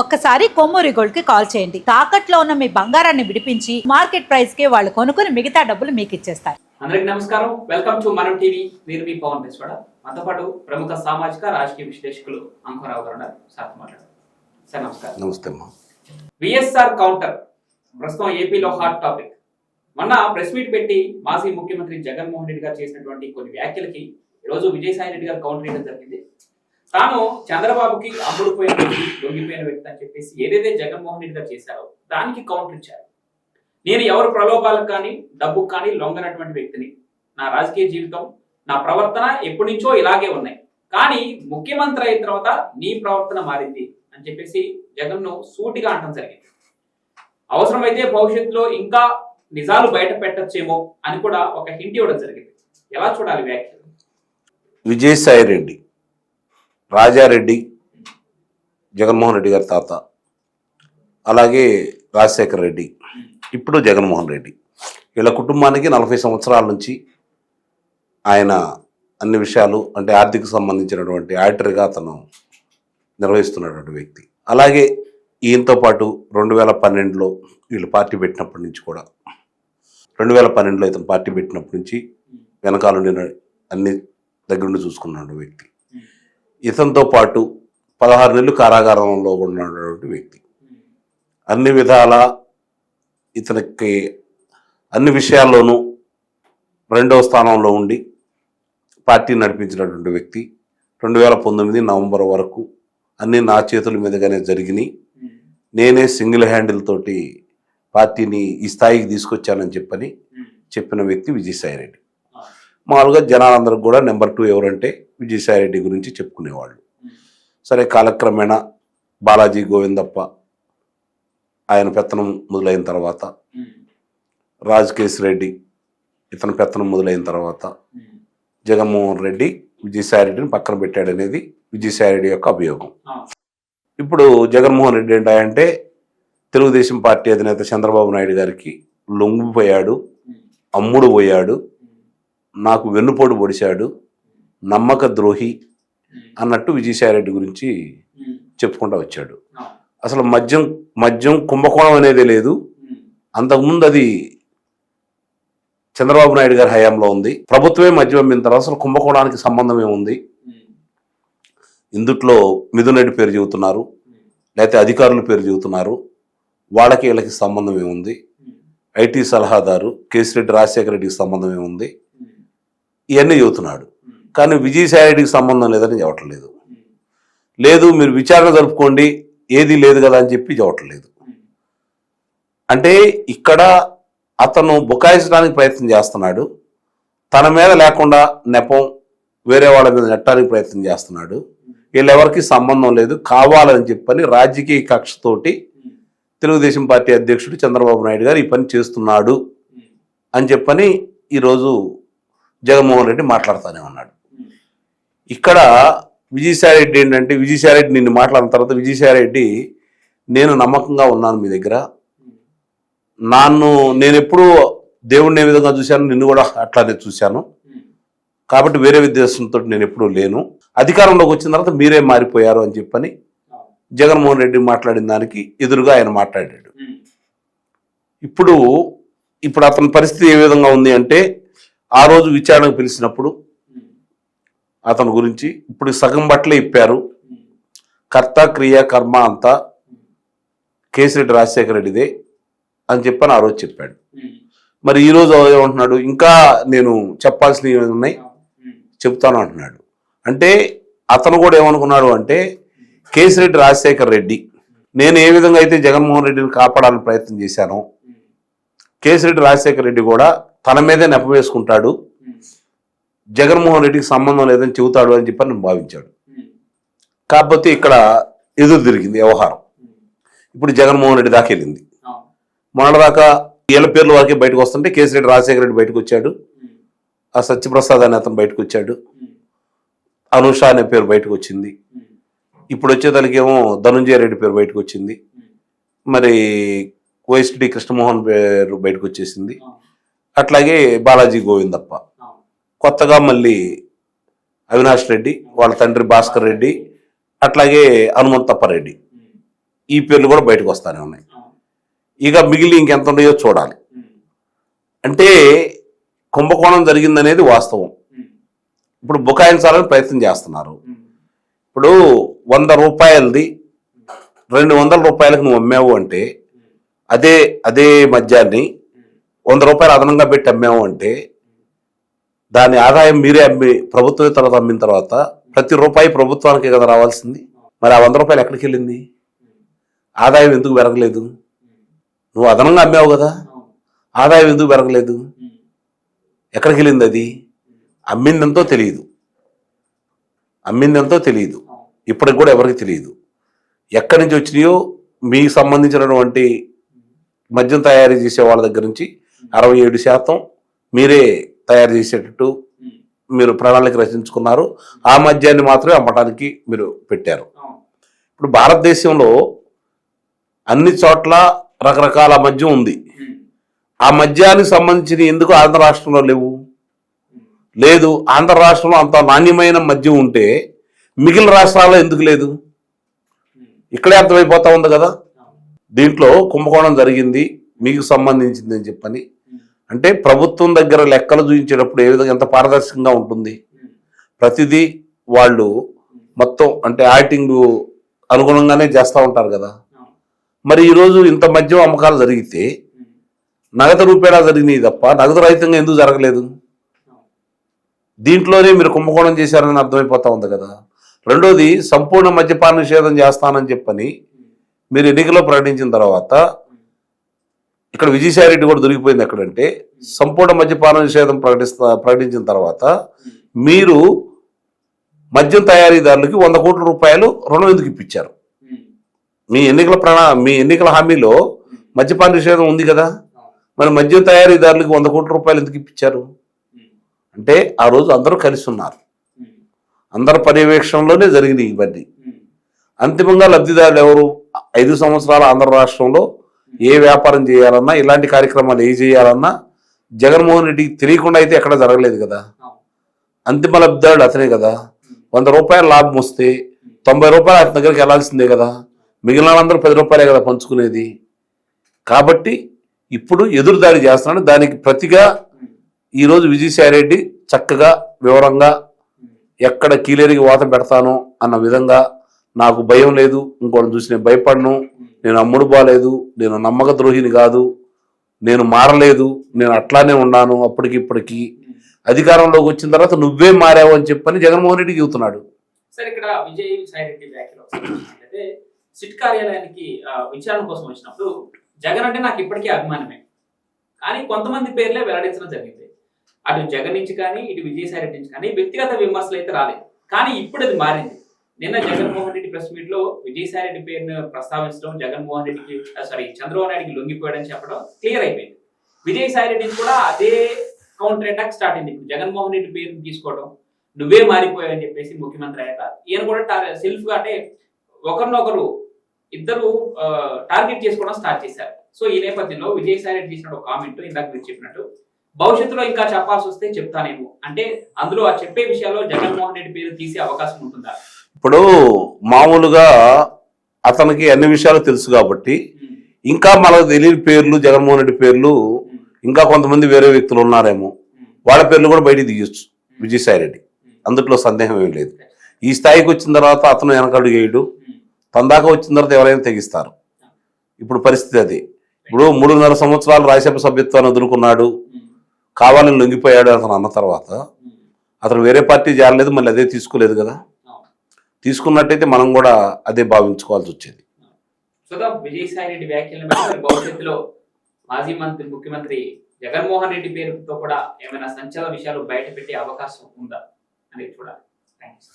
ఒక్కసారి కొమ్మూరి గోల్డ్కి కాల్ చేయండి. తాకట్లో ఉన్న మీ బంగారాన్ని విడిపించి మార్కెట్ ప్రైస్కి వాళ్ళు కొనుక్కుని మిగతా డబ్బులు మీకు ఇచ్చేస్తారు. అందరికి నమస్కారం. Welcome to Manam TV. నేను మీ పవన్ బెస్వాడ. మనతో పాటు ప్రముఖ సామాజిక రాజకీయ విశ్లేషకులు అంకురావు గారు ఉన్నారు. సార్ మాట్లాడారు సార్ నమస్కారం. నమస్తే విఎస్ఆర్ కౌంటర్. ప్రస్తుతం ఏపీలో హాట్ టాపిక్. మొన్న ప్రెస్ మీట్ పెట్టి మాజీ ముఖ్యమంత్రి జగన్మోహన్ రెడ్డి గారు చేసినటువంటి కొన్ని వ్యాఖ్యలకి ఈరోజు విజయసాయి రెడ్డి గారు కౌంటర్ చేయడం జరిగింది. తాను చంద్రబాబుకి అమ్ముడుపోయిన వ్యక్తి లొంగిపోయిన వ్యక్తి అని చెప్పేసి ఏదైతే జగన్మోహన్ రెడ్డి గారు చేశారో దానికి కౌంటర్ ఇచ్చారు. నేను ఎవరు ప్రలోభాలకు కానీ డబ్బుకు కానీ లొంగనటువంటి వ్యక్తిని. నా రాజకీయ జీవితం నా ప్రవర్తన ఎప్పటి నుంచో ఇలాగే ఉన్నాయి. కానీ ముఖ్యమంత్రి అయిన తర్వాత నీ ప్రవర్తన మారింది అని చెప్పేసి జగన్ను సూటిగా అనడం జరిగింది. అవసరమైతే భవిష్యత్తులో ఇంకా నిజాలు బయట పెట్టచ్చేమో అని కూడా ఒక హింట్ ఇవ్వడం జరిగింది. ఎలా చూడాలి వ్యాఖ్యలు? విజయసాయి రెడ్డి. రాజారెడ్డి జగన్మోహన్ రెడ్డి గారి తాత అలాగే రాజశేఖర్ రెడ్డి ఇప్పుడు జగన్మోహన్ రెడ్డి. వీళ్ళ కుటుంబానికి నలభై సంవత్సరాల నుంచి ఆయన అన్ని విషయాలు అంటే ఆర్థిక సంబంధించినటువంటి ఆడిటర్గా అతను నిర్వహిస్తున్నటువంటి వ్యక్తి. అలాగే ఈయనతో పాటు రెండు వేల పన్నెండులో వీళ్ళు పార్టీ పెట్టినప్పటి నుంచి కూడా రెండు వేల పన్నెండులో ఇతను పార్టీ పెట్టినప్పటి నుంచి వెనకాలండి అన్ని దగ్గరుండి చూసుకున్నాడు వ్యక్తి. ఇతనితో పాటు పదహారు నెలలు కారాగారంలో ఉన్నటువంటి వ్యక్తి. అన్ని విధాల ఇతనికి అన్ని విషయాల్లోనూ రెండవ స్థానంలో ఉండి పార్టీ నడిపించినటువంటి వ్యక్తి. రెండు వేల పంతొమ్మిది నవంబర్ వరకు అన్ని నా చేతుల మీదుగానే జరిగినాయి నేనే సింగిల్ హ్యాండిల్ తోటి పార్టీని ఈ స్థాయికి తీసుకొచ్చానని చెప్పని చెప్పిన వ్యక్తి విజయసాయిరెడ్డి. మామూలుగా జనాలందరికి కూడా నెంబర్ టూ ఎవరంటే విజయసాయిరెడ్డి గురించి చెప్పుకునేవాళ్ళు. సరే కాలక్రమేణా బాలాజీ గోవిందప్ప ఆయన పెత్తనం మొదలైన తర్వాత రాజకేశ్ రెడ్డి ఇతని పెత్తనం మొదలైన తర్వాత జగన్మోహన్ రెడ్డి విజయసాయిరెడ్డిని పక్కన పెట్టాడనేది విజయసాయిరెడ్డి యొక్క అభియోగం. ఇప్పుడు జగన్మోహన్ రెడ్డి ఏంటంటే తెలుగుదేశం పార్టీ అధినేత చంద్రబాబు నాయుడు గారికి లొంగిపోయాడు అమ్ముడు పోయాడు నాకు వెన్నుపోటు పొడిచాడు నమ్మక ద్రోహి అన్నట్టు విజయసాయిరెడ్డి గురించి చెప్పుకుంటూ వచ్చాడు. అసలు మద్యం మద్యం కుంభకోణం అనేది లేదు. అంతకుముందు అది చంద్రబాబు నాయుడు గారి హయాంలో ఉంది. ప్రభుత్వమే మద్యం అమ్మిన తర్వాత అసలు కుంభకోణానికి సంబంధం ఏముంది ఇందుట్లో మిథున్ రెడ్డి పేరు చెబుతున్నారు లేకపోతే అధికారుల పేరు చెబుతున్నారు. వాళ్ళకి వీళ్ళకి సంబంధం ఏముంది ఐటీ సలహాదారు కేసిరెడ్డి రాజశేఖర రెడ్డికి సంబంధం ఏముంది ఇవన్నీ చెబుతున్నాడు. కానీ విజయసాయి సంబంధం లేదని చెప్పట్లేదు. లేదు మీరు విచారణ జరుపుకోండి ఏది లేదు కదా అని చెప్పి చెప్పట్లేదు. అంటే ఇక్కడ అతను బుకాయించడానికి ప్రయత్నం చేస్తున్నాడు. తన మీద లేకుండా నెపం వేరే వాళ్ళ మీద నెట్టడానికి ప్రయత్నం చేస్తున్నాడు. వీళ్ళెవరికి సంబంధం లేదు కావాలని చెప్పని రాజకీయ కక్షతోటి తెలుగుదేశం పార్టీ అధ్యక్షుడు చంద్రబాబు నాయుడు గారు ఈ పని చేస్తున్నాడు అని చెప్పని ఈరోజు జగన్మోహన్ రెడ్డి మాట్లాడుతూనే ఉన్నాడు. ఇక్కడ విజయసాయి రెడ్డి ఏంటంటే విజయసాయి రెడ్డి నిన్ను మాట్లాడిన తర్వాత విజయసాయి రెడ్డి నేను నమ్మకంగా ఉన్నాను మీ దగ్గర. నన్ను నేను ఎప్పుడు దేవుడిని ఏ విధంగా చూశాను నిన్ను కూడా అట్లానే చూశాను. కాబట్టి వేరే ఉద్దేశంతో నేను ఎప్పుడూ లేను. అధికారంలోకి వచ్చిన తర్వాత మీరే మారిపోయారు అని చెప్పని జగన్మోహన్ రెడ్డి మాట్లాడిన దానికి ఎదురుగా ఆయన మాట్లాడాడు. ఇప్పుడు ఇప్పుడు అతని పరిస్థితి ఏ విధంగా ఉంది అంటే ఆ రోజు విచారణకు పిలిచినప్పుడు అతని గురించి ఇప్పుడు సగం బట్టలే ఇప్పారు. కర్త క్రియ కర్మ అంతా కేసిరెడ్డి రాజశేఖర రెడ్డిదే అని చెప్పని ఆ రోజు చెప్పాడు. మరి ఈ రోజు ఏమంటున్నాడు? ఇంకా నేను చెప్పాల్సినవి ఉన్నాయి? చెప్తాను అంటున్నాడు. అంటే అతను కూడా ఏమనుకున్నాడు అంటే కేసిరెడ్డి రాజశేఖర్ రెడ్డి నేను ఏ విధంగా అయితే జగన్మోహన్ రెడ్డిని కాపాడాలని ప్రయత్నం చేశానో కేసిరెడ్డి రాజశేఖర్ రెడ్డి కూడా తన మీదే నెపవేసుకుంటాడు జగన్మోహన్ రెడ్డికి సంబంధం లేదని చెబుతాడు అని చెప్పని నేను భావించాడు కాకపోతే ఇక్కడ ఎదురు తిరిగింది వ్యవహారం. ఇప్పుడు జగన్మోహన్ రెడ్డి దాకా వెళ్ళింది. మొన్నటిదాకా ఏళ్ళ పేర్ల వరకే బయటకు వస్తుంటే కేసిరెడ్డి రాజశేఖర రెడ్డి బయటకు వచ్చాడు. ఆ సత్యప్రసాద్ అనే అతను బయటకు వచ్చాడు. అనుష అనే పేరు బయటకు వచ్చింది. ఇప్పుడు వచ్చేదానికేమో ధనుంజయ రెడ్డి పేరు బయటకు వచ్చింది. మరి వైఎస్డి కృష్ణమోహన్ పేరు బయటకు వచ్చేసింది అట్లాగే బాలాజీ గోవిందప్ప. కొత్తగా మళ్ళీ అవినాష్ రెడ్డి వాళ్ళ తండ్రి భాస్కర్ రెడ్డి అట్లాగే హనుమంతప్ప రెడ్డి. ఈ పేర్లు కూడా బయటకు వస్తానే ఉన్నాయి. ఇక మిగిలి ఇంకెంత ఉన్నాయో చూడాలి. అంటే కుంభకోణం జరిగిందనేది వాస్తవం. ఇప్పుడు బుకాయించాలని ప్రయత్నం చేస్తున్నారు. ఇప్పుడు వంద రూపాయలది రెండు వందల రూపాయలకు నువ్వు అమ్మావు అంటే అదే అదే మద్యాన్ని వంద రూపాయలు అదనంగా పెట్టి అమ్మాము అంటే దాని ఆదాయం మీరే అమ్మి ప్రభుత్వమే తర్వాత అమ్మిన తర్వాత ప్రతి రూపాయి ప్రభుత్వానికి కదా రావాల్సింది. మరి ఆ వంద రూపాయలు ఎక్కడికి వెళ్ళింది? ఆదాయం ఎందుకు పెరగలేదు? నువ్వు అదనంగా అమ్మావు కదా. ఆదాయం ఎందుకు పెరగలేదు? ఎక్కడికి వెళ్ళింది అది? అమ్మిందంతో తెలియదు. అమ్మిందంతో తెలియదు. ఇప్పటికి కూడా ఎవరికి తెలియదు. ఎక్కడి నుంచి వచ్చినాయో మీకు సంబంధించినటువంటి మద్యం తయారు చేసే వాళ్ళ దగ్గర నుంచి అరవై ఏడు శాతం మీరే తయారు చేసేటట్టు. మీరు ప్రణాళిక రచించుకున్నారు ఆ మద్యాన్ని మాత్రమే అమ్మటానికి మీరు పెట్టారు. ఇప్పుడు భారతదేశంలో అన్ని చోట్ల రకరకాల మద్యం ఉంది. ఆ మద్యానికి సంబంధించిన ఎందుకు ఆంధ్ర రాష్ట్రంలో లేవు లేదు ఆంధ్ర రాష్ట్రంలో అంత నాణ్యమైన మద్యం ఉంటే మిగిలిన రాష్ట్రాల్లో ఎందుకు లేదు. ఇక్కడే అర్థమైపోతా ఉంది కదా. దీంట్లో కుంభకోణం జరిగింది మీకు సంబంధించింది అని చెప్పని. అంటే ప్రభుత్వం దగ్గర లెక్కలు చూపించేటప్పుడు ఏ విధంగా ఎంత పారదర్శకంగా ఉంటుంది? ప్రతిదీ వాళ్ళు మొత్తం అంటే ఆడిటింగ్ అనుగుణంగానే చేస్తూ ఉంటారు కదా. మరి ఈరోజు ఇంత మద్యం అమ్మకాలు జరిగితే నగదు రూపేణా జరిగినాయి తప్ప నగదు రహితంగా ఎందుకు జరగలేదు? దీంట్లోనే మీరు కుంభకోణం చేశారని అర్థమైపోతా ఉంది కదా. రెండోది సంపూర్ణ మద్యపాన నిషేధం చేస్తానని చెప్పని మీరు ఎన్నికల్లో ప్రకటించిన తర్వాత ఇక్కడ విజయసాయి రెడ్డి కూడా దొరికిపోయింది ఎక్కడంటే సంపూర్ణ మద్యపాన నిషేధం ప్రకటిస్తా ప్రకటించిన తర్వాత మీరు మద్యం తయారీదారులకి వంద కోట్ల రూపాయలు రుణం ఎందుకు ఇప్పించారు? మీ ఎన్నికల ప్రణా మీ ఎన్నికల హామీలో మద్యపాన నిషేధం ఉంది కదా. మరి మద్యం తయారీదారులకి వంద కోట్ల రూపాయలు ఎందుకు ఇప్పించారు? అంటే ఆ రోజు అందరూ కలిసి ఉన్నారు. అందరి పర్యవేక్షణలోనే జరిగినాయి ఇవన్నీ. అంతిమంగా లబ్ధిదారులు ఎవరు? ఐదు సంవత్సరాల ఆంధ్ర రాష్ట్రంలో ఏ వ్యాపారం చేయాలన్నా ఇలాంటి కార్యక్రమాలు ఏ చేయాలన్నా జగన్మోహన్ రెడ్డికి తెలియకుండా అయితే ఎక్కడ జరగలేదు కదా. అంతిమ లబ్ధిదారుడు అతనే కదా వంద రూపాయల లాభం వస్తే తొంభై రూపాయలు అతని దగ్గరికి వెళ్ళాల్సిందే కదా మిగిలిన వాళ్ళందరూ పది రూపాయలే కదా పంచుకునేది కాబట్టి ఇప్పుడు ఎదురుదాడి చేస్తున్నాడు దానికి ప్రతిగా. ఈరోజు విజయసాయి రెడ్డి చక్కగా వివరంగా. ఎక్కడ కీలేరికి వాత పెడతాను అన్న విధంగా నాకు భయం లేదు ఇంకోటి చూసి నేను భయపడను నేను అమ్ముడు బాలేదు నేను నమ్మక ద్రోహిని కాదు నేను మారలేదు నేను అట్లానే ఉన్నాను అప్పటికి ఇప్పటికి అధికారంలోకి వచ్చిన తర్వాత నువ్వే మారావు అని చెప్పని జగన్మోహన్ రెడ్డి చెబుతున్నాడు. సరే ఇక్కడ విజయ్ సాయి రెడ్డి అయితే సిట్ కార్యాలయానికి ఆ, విచారణ కోసం వచ్చినప్పుడు జగన్ అంటే నాకు ఇప్పటికీ అభిమానమే. కానీ కొంతమంది పేర్లే వెల్లడించడం జరిగింది. అటు జగన్ నుంచి కానీ ఇటు విజయసాయి రెడ్డి నుంచి కానీ వ్యక్తిగత విమర్శలు అయితే రాలేదు. కానీ ఇప్పుడు అది మారింది. నిన్న జగన్మోహన్ రెడ్డి ప్రెస్ మీట్లో విజయసాయి రెడ్డి పేరును ప్రస్తావించడం జగన్మోహన్ రెడ్డికి సారీ చంద్రబాబు నాయుడికి లొంగిపోయాడని చెప్పడం క్లియర్ అయిపోయింది. విజయసాయి రెడ్డి కూడా అదే కౌంటర్ అటాక్ స్టార్ట్ అయింది. ఇప్పుడు జగన్మోహన్ రెడ్డి పేరును తీసుకోవడం నువ్వే మారిపోయావని చెప్పేసి ముఖ్యమంత్రి అయ్యాక ఈయన కూడా సెల్ఫ్గా అంటే ఒకరినొకరు ఇద్దరు టార్గెట్ చేసుకోవడం స్టార్ట్ చేశారు. సో ఈ నేపథ్యంలో విజయసాయి రెడ్డి చేసిన ఒక కామెంట్ ఇందాక మీరు చెప్పినట్టు భవిష్యత్తులో ఇంకా చెప్పాల్సి వస్తే చెప్తానేమో. అంటే అందులో ఆ చెప్పే విషయాల్లో జగన్మోహన్ రెడ్డి పేరు తీసే అవకాశం ఉంటుందా? ఇప్పుడు మామూలుగా అతనికి అన్ని విషయాలు తెలుసు కాబట్టి ఇంకా మనకు తెలియని పేర్లు జగన్మోహన్ రెడ్డి పేర్లు ఇంకా కొంతమంది వేరే వ్యక్తులు ఉన్నారేమో వాళ్ళ పేర్లు కూడా బయటికి తీయచ్చు విజయసాయి రెడ్డి. అందుట్లో సందేహం ఏమీ లేదు. ఈ స్థాయికి వచ్చిన తర్వాత అతను వెనకడు వేయడు. తందాక వచ్చిన తర్వాత ఎవరైనా తెగిస్తారు. ఇప్పుడు పరిస్థితి అది. ఇప్పుడు మూడున్నర సంవత్సరాలు రాజ్యసభ సభ్యత్వాన్ని వదులుకున్నాడు. కావాలని లొంగిపోయాడు అతను అన్న తర్వాత అతను వేరే పార్టీ చేరలేదు మళ్ళీ అదే తీసుకోలేదు కదా. తీసుకున్నట్టయితే మనం కూడా అదే భావించుకోవాల్సి వచ్చేది. చూద్దాం విజయసాయి రెడ్డి వ్యాఖ్యలను భవిష్యత్తులో మాజీ మంత్రి ముఖ్యమంత్రి జగన్మోహన్ రెడ్డి పేరుతో కూడా ఏమైనా సంచలన విషయాలు బయట పెట్టే అవకాశం ఉందా అనేది చూడాలి. థ్యాంక్స్